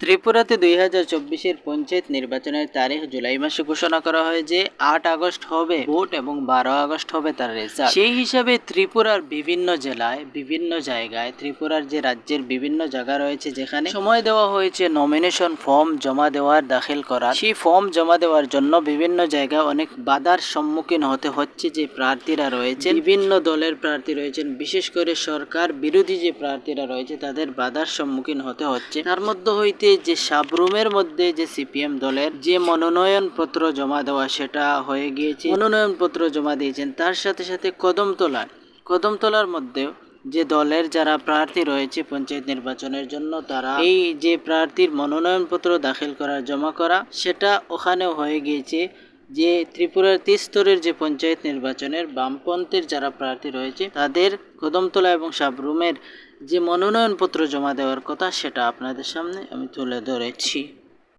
ত্রিপুরাতে দুই হাজার চব্বিশের পঞ্চায়েত নির্বাচনের তারিখ জুলাই মাসে ঘোষণা করা হয় যে আট আগস্ট হবে ভোট এবং বারো আগস্ট হবে তার রেজাল্ট। সেই হিসাবে ত্রিপুরার বিভিন্ন জেলায়, বিভিন্ন জায়গায়, ত্রিপুরার যে রাজ্যের বিভিন্ন জায়গা রয়েছে যেখানে সময় দেওয়া হয়েছে নমিনেশন ফর্ম জমা দেওয়ার, দাখিল করা সেই ফর্ম জমা দেওয়ার জন্য বিভিন্ন জায়গায় অনেক বাধার সম্মুখীন হতে হচ্ছে যে প্রার্থীরা রয়েছে বিভিন্ন দলের প্রার্থী রয়েছেন। বিশেষ করে সরকার বিরোধী যে প্রার্থীরা রয়েছে তাদের বাধার সম্মুখীন হতে হচ্ছে। তার মধ্যে হইতে যে সাবরুমের মধ্যে যে সিপিএম দলের যে মনোনয়ন পত্র জমা দেওয়া, সেটা হয়ে গিয়েছে। মনোনয়ন পত্র জমা দিয়েছেন। তার সাথে সাথে কদমতলা কদমতলার মধ্যেও যে দলের যারা প্রার্থী রয়েছে পঞ্চায়েত নির্বাচনের জন্য, তারা এই যে প্রার্থীর মনোনয়ন পত্র দাখিল করা জমা করা, সেটা ওখানেও হয়ে গিয়েছে। যে ত্রিপুরার তিস্তরের যে পঞ্চায়েত নির্বাচনের বামপন্থের যারা প্রার্থী রয়েছে, তাদের কদমতলা এবং সাবরুমের যে মনোনয়নপত্র জমা দেওয়ার কথা, সেটা আপনাদের সামনে আমি তুলে ধরেছি।